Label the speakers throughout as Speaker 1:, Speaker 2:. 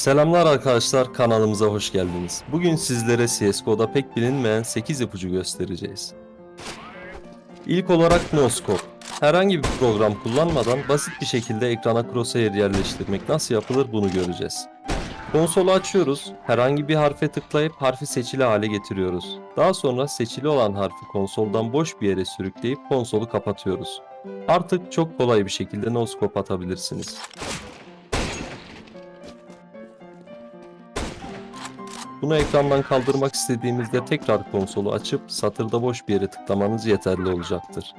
Speaker 1: Selamlar arkadaşlar kanalımıza hoş geldiniz. Bugün sizlere CSGO'da pek bilinmeyen 8 ipucu göstereceğiz. İlk olarak NoScope. Herhangi bir program kullanmadan basit bir şekilde ekrana crosshair yerleştirmek nasıl yapılır bunu göreceğiz. Konsolu açıyoruz, herhangi bir harfe tıklayıp harfi seçili hale getiriyoruz. Daha sonra seçili olan harfi konsoldan boş bir yere sürükleyip konsolu kapatıyoruz. Artık çok kolay bir şekilde NoScope atabilirsiniz. Bunu ekrandan kaldırmak istediğimizde tekrar konsolu açıp satırda boş bir yere tıklamanız yeterli olacaktır.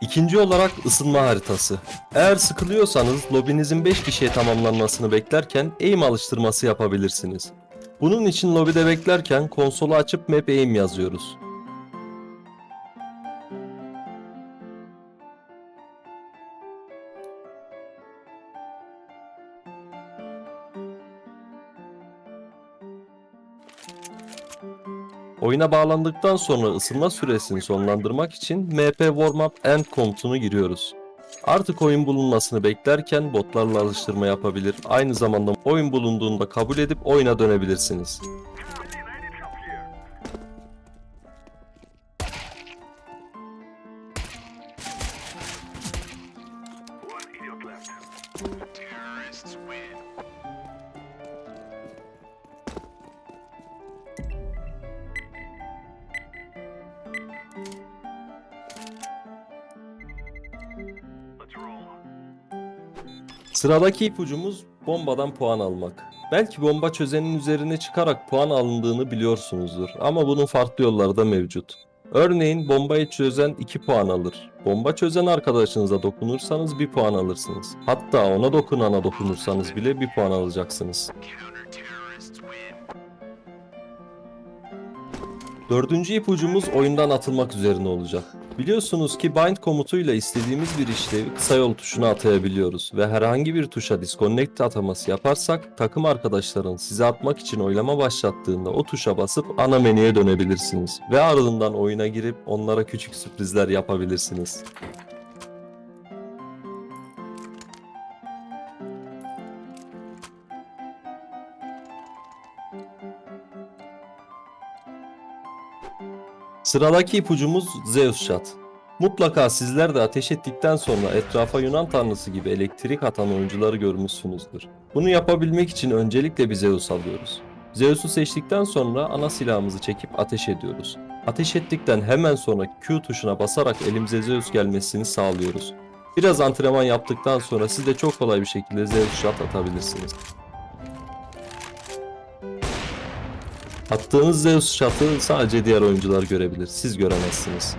Speaker 1: İkinci olarak ısınma haritası. Eğer sıkılıyorsanız lobinizin 5 kişiye tamamlanmasını beklerken aim alıştırması yapabilirsiniz. Bunun için lobide beklerken konsolu açıp map aim yazıyoruz. Oyuna bağlandıktan sonra ısınma süresini sonlandırmak için MP Warmup End komutunu giriyoruz. Artık oyun bulunmasını beklerken botlarla alıştırma yapabilir, aynı zamanda oyun bulunduğunda kabul edip oyuna dönebilirsiniz. Sıradaki ipucumuz bombadan puan almak. Belki bomba çözenin üzerine çıkarak puan alındığını biliyorsunuzdur ama bunun farklı yolları da mevcut. Örneğin bombayı çözen 2 puan alır. Bomba çözen arkadaşınıza dokunursanız 1 puan alırsınız. Hatta ona dokunana dokunursanız bile 1 puan alacaksınız. Dördüncü ipucumuz oyundan atılmak üzerine olacak. Biliyorsunuz ki bind komutuyla istediğimiz bir işlevi kısa yol tuşuna atayabiliyoruz ve herhangi bir tuşa disconnect ataması yaparsak takım arkadaşların size atmak için oylama başlattığında o tuşa basıp ana menüye dönebilirsiniz ve ardından oyuna girip onlara küçük sürprizler yapabilirsiniz. Sıradaki ipucumuz Zeus Shot. Mutlaka sizler de ateş ettikten sonra etrafa Yunan tanrısı gibi elektrik atan oyuncuları görmüşsünüzdür. Bunu yapabilmek için öncelikle bir Zeus alıyoruz. Zeus'u seçtikten sonra ana silahımızı çekip ateş ediyoruz. Ateş ettikten hemen sonra Q tuşuna basarak elimize Zeus gelmesini sağlıyoruz. Biraz antrenman yaptıktan sonra siz de çok kolay bir şekilde Zeus Shot atabilirsiniz. Attığınız Zeus Shot'ı sadece diğer oyuncular görebilir. Siz göremezsiniz.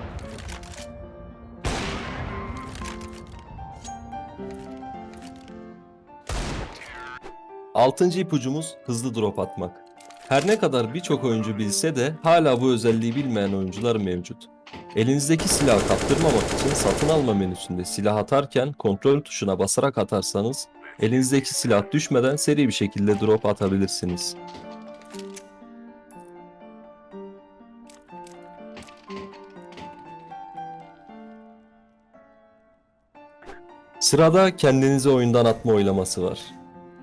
Speaker 1: Altıncı ipucumuz hızlı drop atmak. Her ne kadar birçok oyuncu bilse de hala bu özelliği bilmeyen oyuncular mevcut. Elinizdeki silahı kaptırmamak için satın alma menüsünde silah atarken kontrol tuşuna basarak atarsanız elinizdeki silah düşmeden seri bir şekilde drop atabilirsiniz. Sırada kendinizi oyundan atma oylaması var.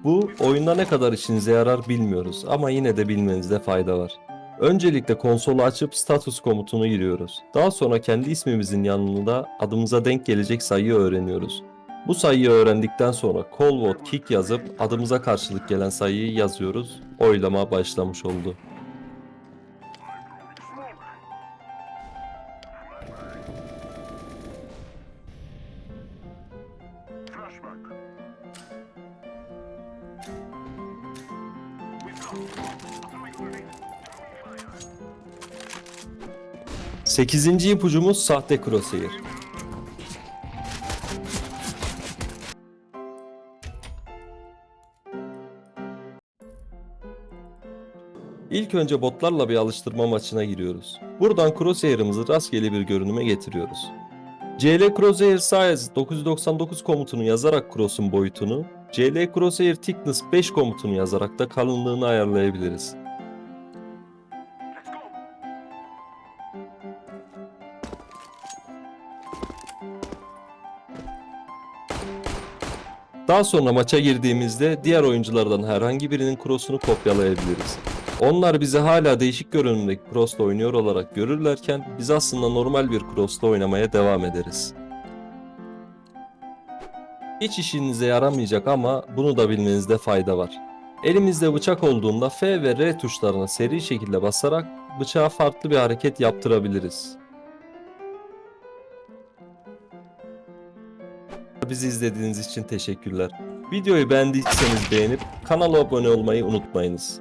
Speaker 1: Bu oyunda ne kadar işinize yarar bilmiyoruz ama yine de bilmenizde fayda var. Öncelikle konsolu açıp status komutunu giriyoruz. Daha sonra kendi ismimizin yanında adımıza denk gelecek sayıyı öğreniyoruz. Bu sayıyı öğrendikten sonra call vote kick yazıp adımıza karşılık gelen sayıyı yazıyoruz. Oylama başlamış oldu. Sekizinci ipucumuz sahte crosshair. İlk önce botlarla bir alıştırma maçına giriyoruz. Buradan crosshair'ımızı rastgele bir görünüme getiriyoruz. CL Crosshair Size 999 komutunu yazarak cross'un boyutunu, CL Crosshair Thickness 5 komutunu yazarak da kalınlığını ayarlayabiliriz. Daha sonra maça girdiğimizde diğer oyunculardan herhangi birinin cross'unu kopyalayabiliriz. Onlar bizi hala değişik görünümdeki cross'la oynuyor olarak görürlerken biz aslında normal bir cross'la oynamaya devam ederiz. Hiç işinize yaramayacak ama bunu da bilmenizde fayda var. Elimizde bıçak olduğunda F ve R tuşlarına seri şekilde basarak bıçağa farklı bir hareket yaptırabiliriz. Bizi izlediğiniz için teşekkürler. Videoyu beğendiyseniz beğenip kanala abone olmayı unutmayınız.